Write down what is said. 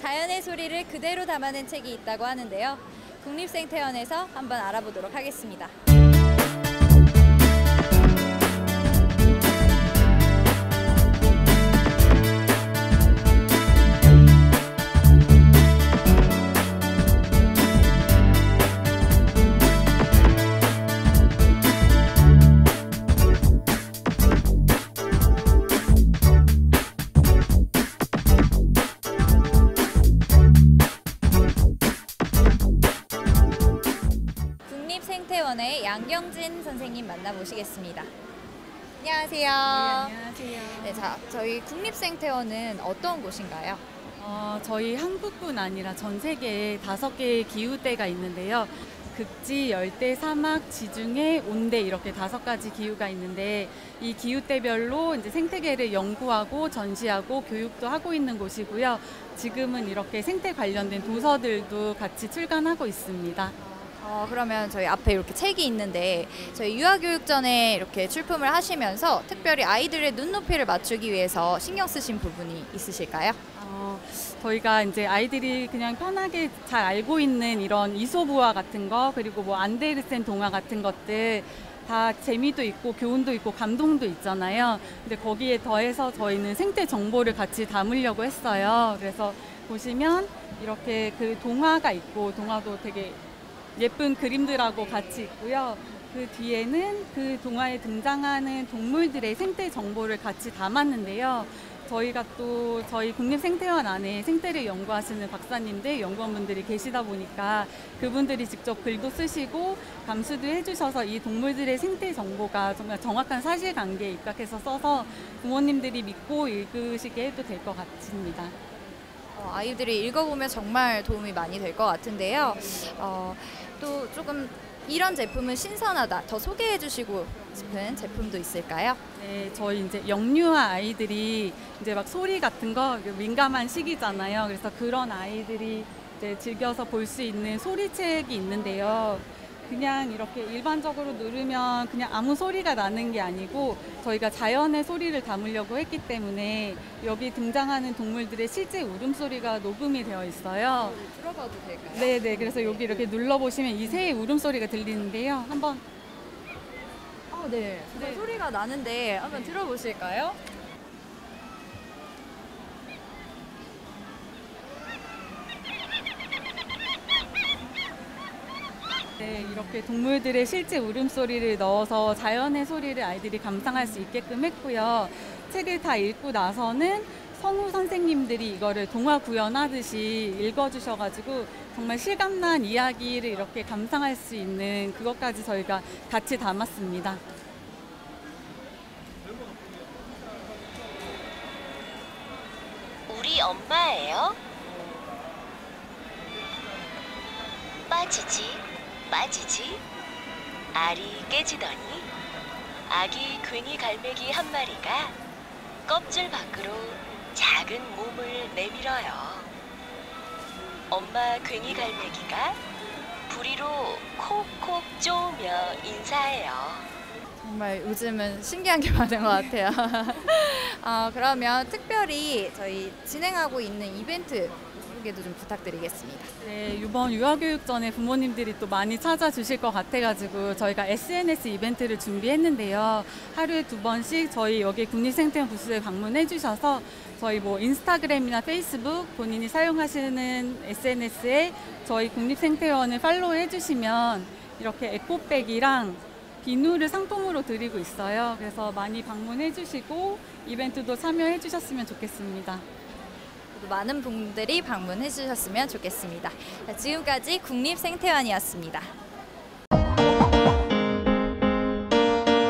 자연의 소리를 그대로 담아낸 책이 있다고 하는데요. 국립생태원에서 한번 알아보도록 하겠습니다. 양경진 선생님 만나보시겠습니다. 안녕하세요. 안녕하세요. 네, 자, 저희 국립생태원은 어떤 곳인가요? 어, 저희 한국뿐 아니라 전 세계에 다섯 개의 기후대가 있는데요. 극지, 열대, 사막, 지중해, 온대 이렇게 다섯 가지 기후가 있는데 이 기후대별로 이제 생태계를 연구하고 전시하고 교육도 하고 있는 곳이고요. 지금은 이렇게 생태 관련된 도서들도 같이 출간하고 있습니다. 어, 그러면 저희 앞에 이렇게 책이 있는데 저희 유아교육 전에 이렇게 출품을 하시면서 특별히 아이들의 눈높이를 맞추기 위해서 신경 쓰신 부분이 있으실까요? 어, 저희가 이제 아이들이 그냥 편하게 잘 알고 있는 이런 이소부화 같은 거 그리고 뭐 안데르센 동화 같은 것들 다 재미도 있고 교훈도 있고 감동도 있잖아요. 근데 거기에 더해서 저희는 생태 정보를 같이 담으려고 했어요. 그래서 보시면 이렇게 그 동화가 있고 동화도 되게 예쁜 그림들하고 같이 있고요. 그 뒤에는 그 동화에 등장하는 동물들의 생태 정보를 같이 담았는데요. 저희가 또 저희 국립생태원 안에 생태를 연구하시는 박사님들, 연구원분들이 계시다 보니까 그분들이 직접 글도 쓰시고 감수도 해주셔서 이 동물들의 생태 정보가 정말 정확한 사실관계에 입각해서 써서 부모님들이 믿고 읽으시게 해도 될 것 같습니다. 어, 아이들이 읽어보면 정말 도움이 많이 될 것 같은데요. 어, 또 조금 이런 제품은 신선하다. 더 소개해 주시고 싶은 제품도 있을까요? 네, 저희 이제 영유아 아이들이 이제 막 소리 같은 거 민감한 시기잖아요. 그래서 그런 아이들이 이제 즐겨서 볼 수 있는 소리책이 있는데요. 그냥 이렇게 일반적으로 누르면 그냥 아무 소리가 나는 게 아니고 저희가 자연의 소리를 담으려고 했기 때문에 여기 등장하는 동물들의 실제 울음소리가 녹음이 되어 있어요. 들어봐도 될까요? 네, 네. 그래서 여기 이렇게 눌러보시면 이 새의 울음소리가 들리는데요. 한번 어, 네. 네. 소리가 나는데 한번 들어보실까요? 네, 이렇게 동물들의 실제 울음소리를 넣어서 자연의 소리를 아이들이 감상할 수 있게끔 했고요. 책을 다 읽고 나서는 성우 선생님들이 이거를 동화 구연하듯이 읽어주셔가지고 정말 실감난 이야기를 이렇게 감상할 수 있는 그것까지 저희가 같이 담았습니다. 우리 엄마예요? 빠지지, 빠지지. 알이 깨지더니 아기 괜히 갈매기 한 마리가 껍질 밖으로 작은 몸을 내밀어요. 엄마 괜히 갈매기가 부리로 콕콕 쪼으며 인사해요. 정말 요즘은 신기한 게 많은 것 같아요. 어, 그러면 특별히 저희 진행하고 있는 이벤트 소개도 좀 부탁드리겠습니다. 네, 이번 유아교육 전에 부모님들이 또 많이 찾아주실 것 같아가지고 저희가 SNS 이벤트를 준비했는데요. 하루에 두 번씩 저희 여기 국립생태원 부스에 방문해 주셔서 저희 뭐 인스타그램이나 페이스북 본인이 사용하시는 SNS에 저희 국립생태원을 팔로우 해 주시면 이렇게 에코백이랑 비누를 상품으로 드리고 있어요. 그래서 많이 방문해 주시고 이벤트도 참여해 주셨으면 좋겠습니다. 많은 분들이 방문해 주셨으면 좋겠습니다. 자, 지금까지 국립생태원이었습니다.